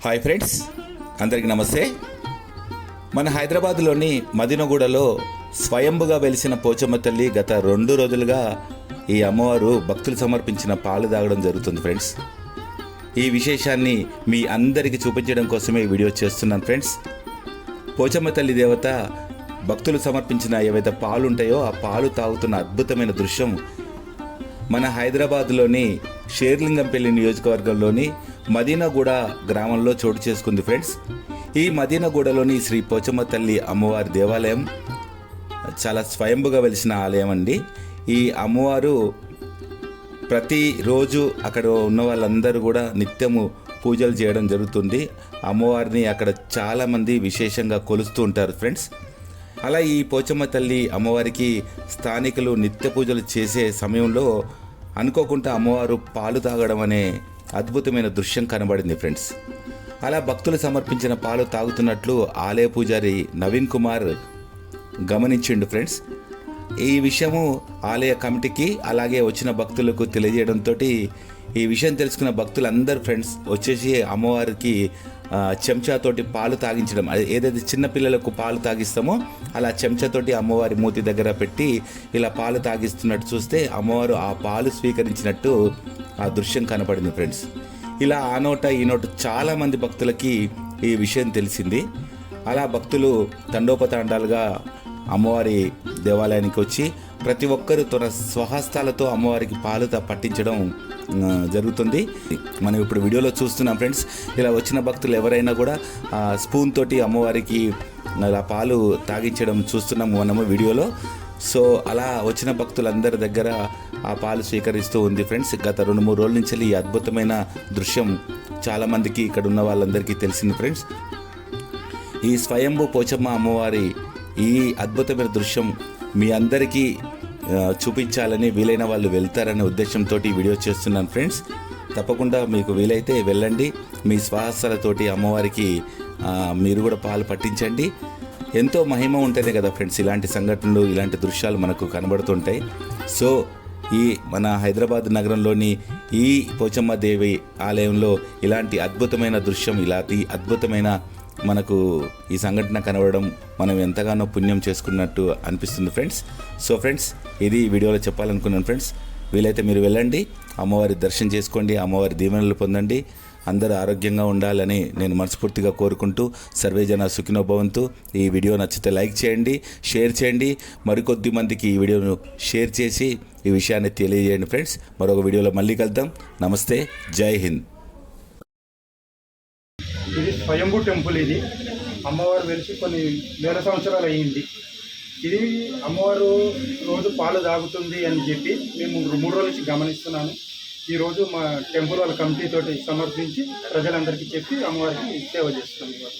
Hi friends అందరికీ నమస్తే. మన హైదరాబాద్లోని మదినగూడలో స్వయంభుగా వెలిసిన పోచమ్మ తల్లి గత రెండు రోజులుగా ఈ అమ్మవారు భక్తులు సమర్పించిన పాలు తాగడం జరుగుతుంది ఫ్రెండ్స్ ఈ విశేషాన్ని మీ అందరికీ చూపించడం కోసమే వీడియో చేస్తున్నాను ఫ్రెండ్స్ పోచమ్మ తల్లి దేవత భక్తులు సమర్పించిన ఏవైతే పాలు ఉంటాయో ఆ పాలు తాగుతున్న అద్భుతమైన దృశ్యం మన హైదరాబాద్లోని షేర్లింగంపల్లి నియోజకవర్గంలోని మదీనాగూడ గ్రామంలో చోటు చేసుకుంది ఫ్రెండ్స్. ఈ మదీనాగూడలోని శ్రీ పోచమ్మ తల్లి అమ్మవారి దేవాలయం చాలా స్వయంభుగా వెలిసిన ఆలయం అండి. ఈ అమ్మవారు ప్రతిరోజు అక్కడ ఉన్న వాళ్ళందరూ కూడా నిత్యము పూజలు చేయడం జరుగుతుంది. అమ్మవారిని అక్కడ చాలామంది విశేషంగా కొలుస్తూ ఉంటారు ఫ్రెండ్స్. అలా ఈ పోచమ్మ తల్లి అమ్మవారికి స్థానికులు నిత్య పూజలు చేసే సమయంలో అనుకోకుండా అమ్మవారు పాలు తాగడం అనే అద్భుతమైన దృశ్యం కనబడింది ఫ్రెండ్స్. అలా భక్తులు సమర్పించిన పాలు తాగుతున్నట్లు ఆలయ పూజారి నవీన్ కుమార్ గమనించిండు ఫ్రెండ్స్. ఈ విషయము ఆలయ కమిటీకి అలాగే వచ్చిన భక్తులకు తెలియజేయడంతో ఈ విషయం తెలుసుకున్న భక్తులందరూ ఫ్రెండ్స్ వచ్చేసి అమ్మవారికి చెంచాతోటి పాలు తాగించడం. అది ఏదైతే చిన్నపిల్లలకు పాలు తాగిస్తామో అలా చెంచాతోటి అమ్మవారి మూతి దగ్గర పెట్టి ఇలా పాలు తాగిస్తున్నట్టు చూస్తే అమ్మవారు ఆ పాలు స్వీకరించినట్టు ఆ దృశ్యం కనపడింది ఫ్రెండ్స్. ఇలా ఆ నోట ఈ నోట చాలామంది భక్తులకి ఈ విషయం తెలిసింది. అలా భక్తులు తండోపతాండాలుగా అమ్మవారి దేవాలయానికి వచ్చి ప్రతి ఒక్కరూ తన స్వహస్తాలతో అమ్మవారికి పాలు పట్టించడం జరుగుతుంది. మనం ఇప్పుడు వీడియోలో చూస్తున్నాం ఫ్రెండ్స్ ఇలా వచ్చిన భక్తులు ఎవరైనా కూడా స్పూన్ తోటి అమ్మవారికి ఇలా పాలు తాగించడం చూస్తున్నాము మనము వీడియోలో. సో అలా వచ్చిన భక్తులందరి దగ్గర ఆ పాలు స్వీకరిస్తూ ఉంది ఫ్రెండ్స్. గత రెండు మూడు రోజుల నుంచి ఈ అద్భుతమైన దృశ్యం చాలామందికి ఇక్కడ ఉన్న వాళ్ళందరికీ తెలిసింది ఫ్రెండ్స్. ఈ స్వయంభూ పోచమ్మ అమ్మవారి ఈ అద్భుతమైన దృశ్యం మీ అందరికీ చూపించాలని వీలైన వాళ్ళు వెళ్తారనే ఉద్దేశంతో ఈ వీడియో చేస్తున్నాను ఫ్రెండ్స్. తప్పకుండా మీకు వీలైతే వెళ్ళండి. మీ స్వహస్తాలతోటి అమ్మవారికి మీరు కూడా పాలు పట్టించండి. ఎంతో మహిమ ఉంటేనే కదా ఫ్రెండ్స్ ఇలాంటి సంఘటనలు ఇలాంటి దృశ్యాలు మనకు కనబడుతుంటాయి. సో ఈ మన హైదరాబాద్ నగరంలోని ఈ పోచమ్మ దేవి ఆలయంలో ఇలాంటి అద్భుతమైన దృశ్యం ఇలాంటి అద్భుతమైన మనకు ఈ సంఘటన కనబడడం మనం ఎంతగానో పుణ్యం చేసుకున్నట్టు అనిపిస్తుంది ఫ్రెండ్స్. సో ఫ్రెండ్స్ ఇది వీడియోలో చెప్పాలనుకున్నాను ఫ్రెండ్స్. వీలైతే మీరు వెళ్ళండి అమ్మవారి దర్శనం చేసుకోండి అమ్మవారి దీవెనలు పొందండి. అందరూ ఆరోగ్యంగా ఉండాలని నేను మనస్ఫూర్తిగా కోరుకుంటూ సర్వేజన సుఖినోభవంతు ఈ వీడియో నచ్చితే లైక్ చేయండి షేర్ చేయండి. మరికొద్ది మందికి ఈ వీడియోను షేర్ చేసి ఈ విషయాన్ని తెలియజేయండి ఫ్రెండ్స్. మరొక వీడియోలో మళ్ళీ కలుద్దాం. నమస్తే జై హింద్. ఇది స్వయంభూ టెంపుల్ ఇది. అమ్మవారు వెలిసి కొన్ని వేల సంవత్సరాలు అయ్యింది. ఇది అమ్మవారు రోజు పాలు తాగుతుంది అని చెప్పి మేము మూడు రోజుల నుంచి గమనిస్తున్నాను. ఈరోజు మా టెంపుల్ వాళ్ళ కమిటీతో సమర్పించి ప్రజలందరికీ చెప్పి అమ్మవారికి సేవ చేస్తున్నాం.